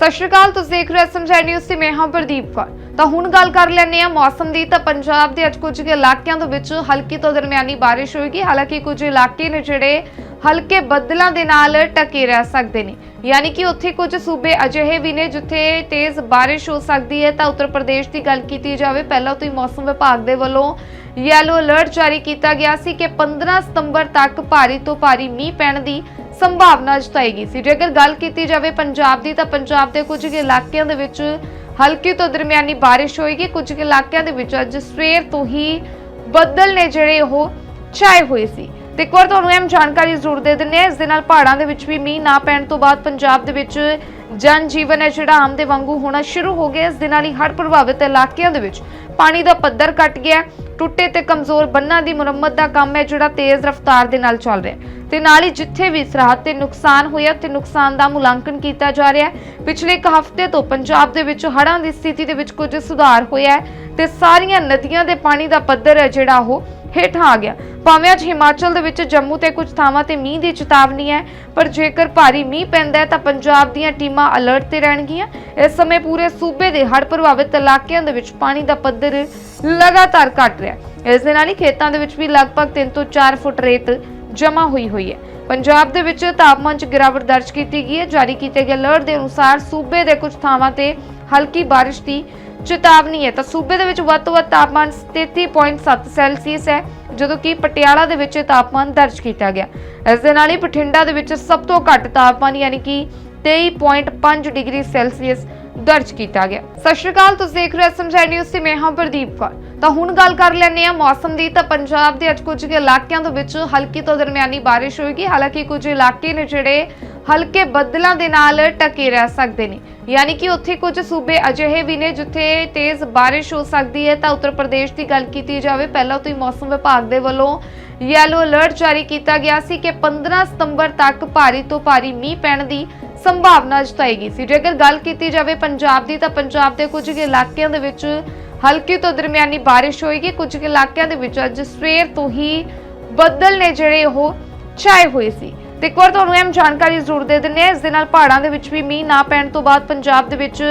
ਸਤਿ ਸ਼੍ਰੀ ਅਕਾਲ, ਤੁਸੀਂ ਦੇਖ ਰਹੇ ਹੋ ਸਮਝਾਈ ਨਿਊਜ਼ ਤੇ ਮੈਂ ਹਾਂ ਪ੍ਰਦੀਪ ਕੌਰ। ਤਾਂ ਹੁਣ ਗੱਲ ਕਰ ਲੈਂਦੇ ਆ ਮੌਸਮ ਦੀ। ਤਾਂ ਪੰਜਾਬ ਦੇ ਅੱਜ ਕੁਝ ਇਲਾਕਿਆਂ ਦੇ ਵਿੱਚ ਹਲਕੀ ਤੋਂ ਦਰਮਿਆਨੀ ਬਾਰਿਸ਼ ਹੋਏਗੀ। ਹਾਲਾਂਕਿ ਕੁਝ ਇਲਾਕੇ ਨੇ ਜਿਹੜੇ ਹਲਕੇ ਬੱਦਲਾਂ ਦੇ ਨਾਲ ਟਕੇ ਰਹਿ ਸਕਦੇ ਨੇ। ਯਾਨੀ ਕਿ ਉੱਥੇ ਕੁਝ ਸੂਬੇ ਅਜਿਹੇ ਵੀ ਨੇ ਜਿੱਥੇ ਤੇਜ਼ ਬਾਰਿਸ਼ ਹੋ ਸਕਦੀ ਹੈ। ਤਾਂ ਉੱਤਰ ਪ੍ਰਦੇਸ਼ ਦੀ ਗੱਲ ਕੀਤੀ ਜਾਵੇ, ਪਹਿਲਾਂ ਤੋਂ ਹੀ ਮੌਸਮ ਵਿਭਾਗ ਦੇ ਵੱਲੋਂ ਯੈਲੋ ਅਲਰਟ ਜਾਰੀ ਕੀਤਾ ਗਿਆ ਸੀ ਕਿ 15 ਸਤੰਬਰ ਤੱਕ ਭਾਰੀ ਤੋਂ ਭਾਰੀ ਮੀਂਹ ਪੈਣ ਦੀ ਸੰਭਾਵਨਾ ਜਤਾਈ ਗਈ ਸੀ। ਜੇਕਰ ਗੱਲ ਕੀਤੀ ਜਾਵੇ ਪੰਜਾਬ ਦੀ, ਤਾਂ ਪੰਜਾਬ ਦੇ ਕੁਝ ਇਲਾਕਿਆਂ ਦੇ ਵਿੱਚ ਹਲਕੀ ਤੋਂ ਦਰਮਿਆਨੀ ਬਾਰਿਸ਼ ਹੋਏਗੀ। ਕੁਝ ਇਲਾਕਿਆਂ ਦੇ ਵਿੱਚ ਅੱਜ ਸਵੇਰ ਤੋਂ ਹੀ ਬੱਦਲ ਨੇ ਜਿਹੜੇ ਉਹ ਛਾਏ ਹੋਏ ਸੀ। ਤੇ ਇੱਕ ਵਾਰ ਤੁਹਾਨੂੰ ਇਹ ਜਾਣਕਾਰੀ ਜ਼ਰੂਰ ਦੇ ਦਿੰਨੇ ਆ ਇਸ ਦੇ ਨਾਲ ਪਹਾੜਾਂ ਦੇ ਵਿੱਚ ਵੀ ਮੀਂਹ ਨਾ ਪੈਣ ਤੋਂ ਬਾਅਦ ਪੰਜਾਬ ਦੇ ਵਿੱਚ ਜਨ ਜੀਵਨ ਹੈ ਜਿਹੜਾ ਆਮ ਦੇ ਵਾਂਗੂ ਹੋਣਾ ਸ਼ੁਰੂ ਹੋ ਗਿਆ। ਇਸ ਦੇ ਨਾਲ ਹੀ ਹੜ੍ਹ ਪ੍ਰਭਾਵਿਤ ਇਲਾਕਿਆਂ ਦੇ ਵਿੱਚ ਪਾਣੀ ਦਾ ਪੱਧਰ ਘਟ ਗਿਆ। ਟੁੱਟੇ ਤੇ ਕਮਜ਼ੋਰ ਬੰਨਾਂ ਦੀ ਮੁਰੰਮਤ ਦਾ ਕੰਮ ਹੈ ਜਿਹੜਾ ਤੇਜ਼ ਰਫ਼ਤਾਰ ਦੇ ਨਾਲ ਚੱਲ ਰਿਹਾ ਹੈ। ਤੇ ਨਾਲ ਹੀ ਜਿੱਥੇ ਵੀ ਸਰਹੱਦ ਤੇ ਨੁਕਸਾਨ ਹੋਇਆ ਤੇ ਨੁਕਸਾਨ ਦਾ ਮੁਲਾਂਕਣ ਕੀਤਾ ਜਾ ਰਿਹਾ ਹੈ। ਪਿਛਲੇ ਇੱਕ ਹਫ਼ਤੇ ਤੋਂ ਪੰਜਾਬ ਦੇ ਵਿੱਚ ਹੜ੍ਹਾਂ ਦੀ ਸਥਿਤੀ ਦੇ ਵਿੱਚ ਕੁਝ ਸੁਧਾਰ ਹੋਇਆ ਹੈ ਤੇ ਸਾਰੀਆਂ ਨਦੀਆਂ ਦੇ ਪਾਣੀ ਦਾ ਪੱਧਰ ਹੈ ਜਿਹੜਾ ਉਹ ਹੇਠਾਂ ਆ ਗਿਆ। ਭਾਵੇਂ ਅੱਜ ਹਿਮਾਚਲ ਦੇ ਵਿੱਚ ਜੰਮੂ ਤੇ ਕੁਝ ਥਾਵਾਂ ਤੇ ਮੀਂਹ ਦੀ ਚੇਤਾਵਨੀ ਹੈ, ਪਰ ਜੇਕਰ ਭਾਰੀ ਮੀਂਹ ਪੈਂਦਾ ਹੈ ਤਾਂ ਪੰਜਾਬ ਦੀਆਂ ਟੀਮਾਂ ਅਲਰਟ ਤੇ ਰਹਿਣਗੀਆਂ। ਇਸ ਸਮੇਂ ਪੂਰੇ ਸੂਬੇ ਦੇ ਹੜ੍ਹ ਪ੍ਰਭਾਵਿਤ ਇਲਾਕਿਆਂ ਦੇ ਵਿੱਚ ਪਾਣੀ ਦਾ ਪੱਧਰ ਲਗਾਤਾਰ ਘਟ ਰਿਹਾ ਹੈ। ਇਸ ਦੇ ਨਾਲ ਹੀ ਖੇਤਾਂ ਦੇ ਵਿੱਚ ਵੀ ਲਗਭਗ 3 ਤੋਂ 4 ਫੁੱਟ ਰੇਤ ਜਮ੍ਹਾਂ ਹੋਈ ਹੋਈ ਹੈ। ਪੰਜਾਬ ਦੇ ਵਿੱਚ ਤਾਪਮਾਨ 'ਚ ਗਿਰਾਵਟ ਦਰਜ ਕੀਤੀ ਗਈ ਹੈ। ਜਾਰੀ ਕੀਤੇ ਗਏ ਅਲਰਟ ਦੇ ਅਨੁਸਾਰ ਸੂਬੇ ਦੇ ਕੁਝ ਥਾਵਾਂ ਤੇ ਹਲਕੀ ਬਾਰਿਸ਼ ਦੀ ਚੇਤਾਵਨੀ ਹੈ। ਤਾਂ ਸੂਬੇ ਦੇ ਵਿੱਚ ਵੱਧ ਤੋਂ ਵੱਧ ਤਾਪਮਾਨ 33.7 ਸੈਲਸੀਅਸ ਹੈ, ਜਦੋਂ ਕਿ ਪਟਿਆਲਾ ਦੇ ਵਿੱਚ ਤਾਪਮਾਨ ਦਰਜ ਕੀਤਾ ਗਿਆ। ਇਸ ਦੇ ਨਾਲ ਹੀ ਬਠਿੰਡਾ ਦੇ ਵਿੱਚ ਸਭ ਤੋਂ ਘੱਟ ਤਾਪਮਾਨ ਯਾਨੀ ਕਿ 23.5 ਡਿਗਰੀ ਸੈਲਸੀਅਸ ਦਰਜ ਕੀਤਾ ਗਿਆ। ਸਤਿ ਸ਼੍ਰੀ ਅਕਾਲ, ਤੁਸੀਂ ਦੇਖ ਰਹੇ ਹੋ ਸਮਝਾਈ ਨਿਊਜ਼ ਤੇ ਮੈਂ ਹਾਂ ਪ੍ਰਦੀਪ ਕੌਰ। ਤਾਂ ਹੁਣ ਗੱਲ ਕਰ ਲੈਂਦੇ ਆ ਮੌਸਮ ਦੀ। ਤਾਂ ਪੰਜਾਬ ਦੇ ਅੱਜ ਕੁਝ ਇਲਾਕਿਆਂ ਦੇ ਵਿੱਚ ਹਲਕੀ ਤੋਂ ਦਰਮਿਆਨੀ ਬਾਰਿਸ਼ ਹੋਏਗੀ। ਹਾਲਾਂਕਿ ਕੁਝ ਇਲਾਕੇ ਨੇ ਜਿਹੜੇ ਹਲਕੇ ਬੱਦਲਾਂ ਦੇ ਨਾਲ ਟਕੇ ਰਹਿ ਸਕਦੇ ਨੇ। ਯਾਨੀ ਕਿ ਉੱਥੇ ਕੁਝ ਸੂਬੇ ਅਜਿਹੇ ਵੀ ਨੇ ਜਿੱਥੇ ਤੇਜ਼ ਬਾਰਿਸ਼ ਹੋ ਸਕਦੀ ਹੈ। ਤਾਂ ਉੱਤਰ ਪ੍ਰਦੇਸ਼ ਦੀ ਗੱਲ ਕੀਤੀ ਜਾਵੇ, ਪਹਿਲਾਂ ਤੋਂ ਹੀ ਮੌਸਮ ਵਿਭਾਗ ਦੇ ਵੱਲੋਂ ਯੈਲੋ ਅਲਰਟ ਜਾਰੀ ਕੀਤਾ ਗਿਆ ਸੀ ਕਿ 15 ਸਤੰਬਰ ਤੱਕ ਭਾਰੀ ਤੋਂ ਭਾਰੀ ਮੀਂਹ ਪੈਣ ਦੀ ਸੰਭਾਵਨਾ ਜਤਾਈ ਗਈ ਸੀ। ਜੇਕਰ ਗੱਲ ਕੀਤੀ ਜਾਵੇ ਪੰਜਾਬ ਦੀ, ਤਾਂ ਪੰਜਾਬ ਦੇ ਕੁਝ ਇਲਾਕਿਆਂ ਦੇ ਵਿੱਚ ਹਲਕੀ ਤੋਂ ਦਰਮਿਆਨੀ ਬਾਰਿਸ਼ ਹੋਏਗੀ। ਕੁਝ ਇਲਾਕਿਆਂ ਦੇ ਵਿੱਚ ਅੱਜ ਸਵੇਰ ਤੋਂ ਹੀ ਬੱਦਲ ਨੇ ਜਿਹੜੇ ਉਹ ਛਾਏ ਹੋਏ ਸੀ। ਤੇ ਇੱਕ ਵਾਰ ਤੁਹਾਨੂੰ ਇਹ ਜਾਣਕਾਰੀ ਜ਼ਰੂਰ ਦੇ ਦਿੰਨੇ ਆ ਇਸ ਦੇ ਨਾਲ ਪਹਾੜਾਂ ਦੇ ਵਿੱਚ ਵੀ ਮੀਂਹ ਨਾ ਪੈਣ ਤੋਂ ਬਾਅਦ ਪੰਜਾਬ ਦੇ ਵਿੱਚ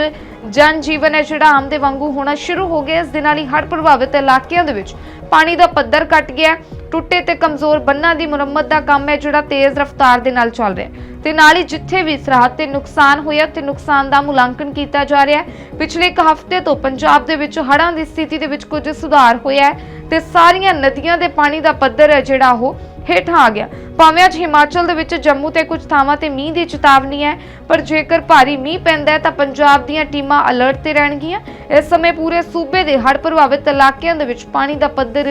ਜਨ ਜੀਵਨ ਹੈ ਜਿਹੜਾ ਆਮ ਦੇ ਵਾਂਗੂ ਹੋਣਾ ਸ਼ੁਰੂ ਹੋ ਗਿਆ। ਇਸ ਦੇ ਨਾਲ ਹੀ ਹੜ੍ਹ ਪ੍ਰਭਾਵਿਤ ਇਲਾਕਿਆਂ ਦੇ ਵਿੱਚ ਪਾਣੀ ਦਾ ਪੱਧਰ ਘਟ ਗਿਆ। ਟੁੱਟੇ ਤੇ ਕਮਜ਼ੋਰ ਬੰਨਾਂ ਦੀ ਮੁਰੰਮਤ ਦਾ ਕੰਮ ਹੈ ਜਿਹੜਾ ਤੇਜ਼ ਰਫ਼ਤਾਰ ਦੇ ਨਾਲ ਚੱਲ ਰਿਹਾ ਹੈ। ਤੇ ਨਾਲ ਹੀ ਜਿੱਥੇ ਵੀ ਸਰਹੱਦ ਤੇ ਨੁਕਸਾਨ ਹੋਇਆ ਤੇ ਨੁਕਸਾਨ ਦਾ ਮੁਲਾਂਕਣ ਕੀਤਾ ਜਾ ਰਿਹਾ ਹੈ। ਪਿਛਲੇ ਇੱਕ ਹਫ਼ਤੇ ਤੋਂ ਪੰਜਾਬ ਦੇ ਵਿੱਚ ਹੜ੍ਹਾਂ ਦੀ ਸਥਿਤੀ ਦੇ ਵਿੱਚ ਕੁਝ ਸੁਧਾਰ ਹੋਇਆ ਹੈ ਤੇ ਸਾਰੀਆਂ ਨਦੀਆਂ ਦੇ ਪਾਣੀ ਦਾ ਪੱਧਰ ਹੈ ਜਿਹੜਾ ਉਹ ਹੇਠਾਂ ਆ ਗਿਆ। ਭਾਵੇਂ ਅੱਜ ਹਿਮਾਚਲ ਦੇ ਵਿੱਚ ਜੰਮੂ ਤੇ ਕੁਝ ਥਾਵਾਂ ਤੇ ਮੀਂਹ ਦੀ ਚੇਤਾਵਨੀ ਹੈ, ਪਰ ਜੇਕਰ ਭਾਰੀ ਮੀਂਹ ਪੈਂਦਾ ਹੈ ਤਾਂ ਪੰਜਾਬ ਦੀਆਂ ਟੀਮਾਂ ਅਲਰਟ ਤੇ ਰਹਿਣਗੀਆਂ। ਇਸ ਸਮੇਂ ਪੂਰੇ ਸੂਬੇ ਦੇ ਹੜ੍ਹ ਪ੍ਰਭਾਵਿਤ ਇਲਾਕਿਆਂ ਦੇ ਵਿੱਚ ਪਾਣੀ ਦਾ ਪੱਧਰ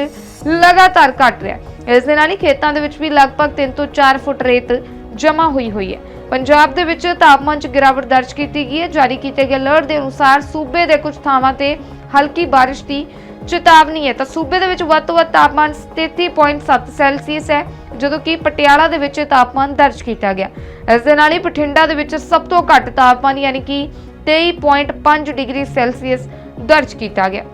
ਲਗਾਤਾਰ ਘਟ ਰਿਹਾ ਹੈ। ਇਸ ਦੇ ਨਾਲ ਹੀ ਖੇਤਾਂ ਦੇ ਵਿੱਚ ਵੀ ਲਗਭਗ 3 ਤੋਂ 4 ਫੁੱਟ ਰੇਤ ਜਮ੍ਹਾਂ ਹੋਈ ਹੋਈ ਹੈ। ਪੰਜਾਬ ਦੇ ਵਿੱਚ ਤਾਪਮਾਨ 'ਚ ਗਿਰਾਵਟ ਦਰਜ ਕੀਤੀ ਗਈ ਹੈ। ਜਾਰੀ ਕੀਤੇ ਗਏ ਅਲਰਟ ਦੇ ਅਨੁਸਾਰ ਸੂਬੇ ਦੇ ਕੁਝ ਥਾਵਾਂ ਤੇ ਹਲਕੀ ਬਾਰਿਸ਼ ਦੀ ਚੇਤਾਵਨੀ ਹੈ। ਤਾਂ ਸੂਬੇ ਦੇ ਵਿੱਚ ਵੱਧ ਤੋਂ ਵੱਧ ਤਾਪਮਾਨ 33.7 ਸੈਲਸੀਅਸ ਹੈ, ਜਦੋਂ ਕਿ ਪਟਿਆਲਾ ਦੇ ਵਿੱਚ ਤਾਪਮਾਨ ਦਰਜ ਕੀਤਾ ਗਿਆ। ਇਸ ਦੇ ਨਾਲ ਹੀ ਬਠਿੰਡਾ ਦੇ ਵਿੱਚ ਸਭ ਤੋਂ ਘੱਟ ਤਾਪਮਾਨ ਯਾਨੀ ਕਿ 23.5 ਡਿਗਰੀ ਸੈਲਸੀਅਸ ਦਰਜ ਕੀਤਾ ਗਿਆ।